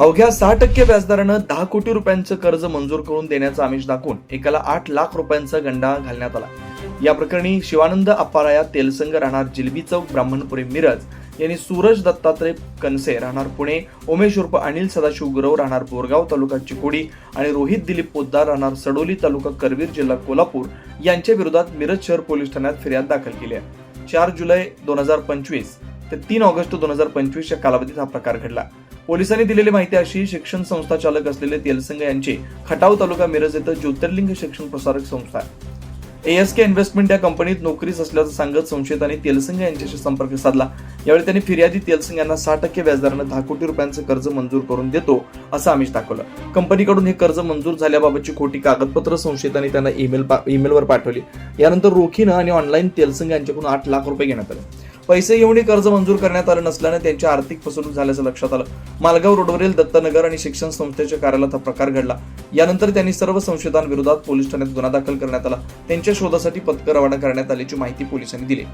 अवघ्या सहा टक्के व्याजदरानं दहा कोटी रुपयांचं कर्ज मंजूर करून देण्याचं आमिष दाखवून एकाला आठ लाख रुपयांचा गंडा घालण्यात आला. या प्रकरणी शिवानंद अप्पाराया तेलसंग राहणार जिलबी चौक ब्राह्मणपुरी मिरज यांनी सूरज दत्तात्रय कनसे राहणार पुणे उमेश उर्फ अनिल सदाशिव गुरव राहणार बोरगाव तालुका चिकोडी आणि रोहित दिलीप पोद्दार राहणार सडोली तालुका करवीर जिल्हा कोल्हापूर यांच्या विरोधात मिरज शहर पोलीस ठाण्यात फिर्याद दाखल केली आहे. चार जुलै दोन हजार पंचवीस ते तीन ऑगस्ट दोन हजार पंचवीस या कालावधीत हा प्रकार घडला. पोलिसांनी दिलेली माहिती अशी शिक्षण संस्था चालक असलेले तेलसंग यांचे खटाव तालुका मिरज येथे ज्योतिर्लिंग शिक्षण प्रसारक संस्था आहे. एएस के इन्व्हेस्टमेंट या कंपनीत नोकरीस असल्याचं सांगत संशयितांनी तेलसंग यांच्याशी संपर्क साधला. यावेळी त्यांनी फिर्यादी तेलसंग यांना सहा टक्के व्याजदरानं दहा कोटी रुपयांचं कर्ज मंजूर करून देतो असं आमिष दाखवलं. कंपनीकडून हे कर्ज मंजूर झाल्याबाबतची खोटी कागदपत्र संशयितांनी त्यांना ईमेल पा- ईमेलवर पाठवली. यानंतर रोखीनं आणि ऑनलाईन तेलसंग यांच्याकडून आठ लाख रुपये घेण्यात आले. पैसे घेऊन कर्ज मंजूर करण्यात आलं नसल्याने त्यांची आर्थिक फसवणूक झाल्याचं लक्षात आलं. मालगाव रोडवरील दत्तनगर आणि शिक्षण संस्थेच्या कार्यालयात हा प्रकार घडला. यानंतर त्यांनी सर्व संशयितांविरोधात पोलीस ठाण्यात गुन्हा दाखल करण्यात आला. त्यांच्या शोधासाठी पथकं रवाना करण्यात आल्याची माहिती पोलिसांनी दिली.